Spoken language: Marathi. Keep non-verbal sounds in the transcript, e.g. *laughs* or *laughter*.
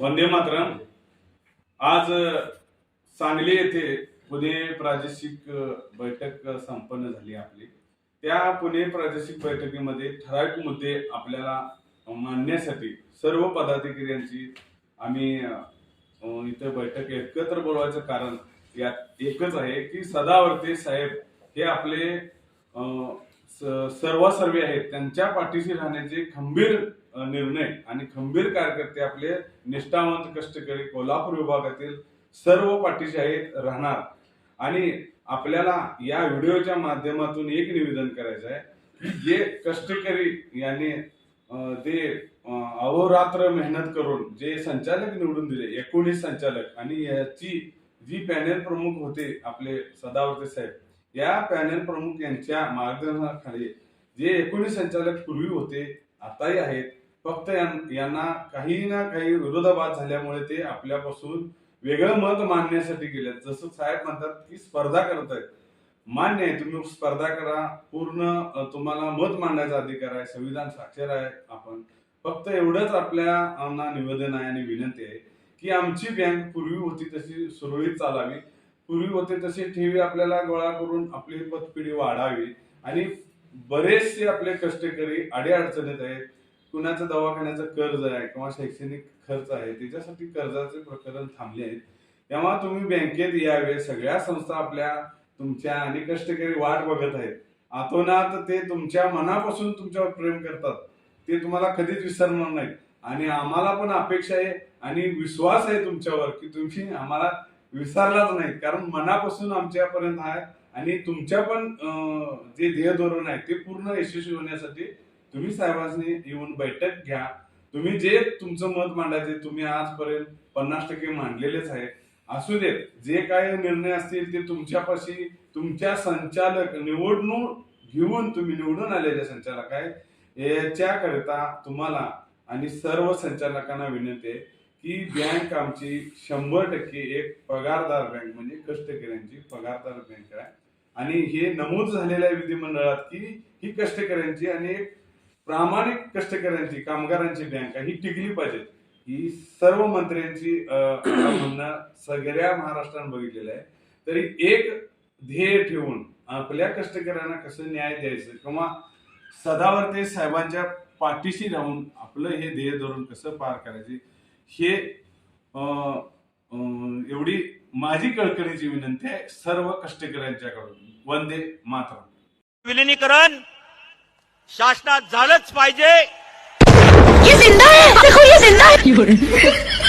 वंदे मातरम. आज सांगली येथे पुणे प्रादेशिक बैठक संपन्न झाली आपली. त्या पुणे प्रादेशिक बैठकीमध्ये ठराविक मुद्दे आपल्याला मांडण्यासाठी सर्व पदाधिकाऱ्यांची आम्ही इथं बैठक एकत्र बोलवायचं कारण यात एकच आहे की सदावर्ते साहेब हे आपले सर्वासर्वी आहेत त्यांच्या पाठीशी राहण्याचे खंबीर निर्णय आणि खंबीर कार्यकर्ते आपले निष्ठावंत कष्टकरी कोल्हापूर विभागातील सर्व पाठीशी आहेत राहणार. आणि आपल्याला या व्हिडिओच्या माध्यमातून एक निवेदन करायचं आहे की जे कष्टकरी यांनी ते अहोरात्र मेहनत करून जे संचालक निवडून दिले एकोणीस संचालक आणि याची जी पॅनेल प्रमुख होते आपले सदावर्ते साहेब या पॅनेल प्रमुख यांच्या मार्गदर्शनाखाली जे एकोणीस संचालक पूर्वी होते आताही आहेत फक्त यांना काही ना काही विरोधाभास झाल्यामुळे ते आपल्यापासून वेगळं मत मांडण्यासाठी गेले जसं साहेब म्हणतात की स्पर्धा करत आहेत. मान्य आहे तुम्ही स्पर्धा करा पूर्ण तुम्हाला मत मांडण्याचा अधिकार आहे संविधान साक्षर आहे आपण. फक्त एवढंच आपल्या निवेदन आहे आणि विनंती आहे की आमची बँक पूर्वी होती तशी सुरळीत चालावी. पूर्वी होते तशी ठेवी आपल्याला गोळा करून आपली पतपिढी वाढावी आणि बरेचसे आपले कष्टकरी अडीअडचणीत आहेत. कुणाचं दवाखान्याचं कर्ज आहे किंवा शैक्षणिक खर्च आहे त्याच्यासाठी कर्जाचे प्रकरण थांबले आहेत. तेव्हा तुम्ही बँकेत यावे सगळ्या संस्था आपल्या तुमच्या आणि कष्टकरी वाट बघत आहेत. आतोनात ते तुमच्या मनापासून तुमच्यावर प्रेम करतात. ते तुम्हाला कधीच विसरणार नाहीत. आणि आम्हाला पण अपेक्षा आहे आणि विश्वास आहे तुमच्यावर की तुम्ही आम्हाला विसरलाच नाहीत कारण मनापासून आमच्यापर्यंत आहे आणि तुमच्या पण जे ध्येय धोरण आहे ते पूर्ण यशस्वी होण्यासाठी तुम्ही साहेबांनी येऊन बैठक घ्या. तुम्ही जे तुमचं मत मांडायचे तुम्ही आजपर्यंत पन्नास टक्के मांडलेलेच आहे. असू देत जे काही निर्णय असतील ते तुमच्यापाशी तुमच्या संचालक निवडणूक घेऊन तुम्ही निवडून आलेले संचालक आहे. याच्याकरिता तुम्हाला आणि सर्व संचालकांना विनंती आहे. की बँक आमची शंभर टक्के एक पगारदार बँक म्हणजे कष्टकऱ्यांची पगारदार बँक आहे. आणि हे नमूद झालेलं आहे विधिमंडळात की ही कष्टकऱ्यांची आणि एक प्रामाणिक कष्टकऱ्यांची कामगारांची बँक आहे. ही टिकली पाहिजे. ही सर्व मंत्र्यांची म्हणणं सगळ्या महाराष्ट्रानं बघितलेलं आहे तरी एक ध्येय ठेवून आपल्या कष्टकऱ्यांना कसं न्याय द्यायचं किंवा सदावर्ते साहेबांच्या पाठीशी राहून आपलं हे ध्येय धोरण कसं पार करायचे हे अं, अं, एवढी माझी कळकळीची विनंती आहे सर्व कष्टकऱ्यांच्याकडून. वंदे मातरम. विलिनीकरण शासनात झालंच पाहिजे. *laughs*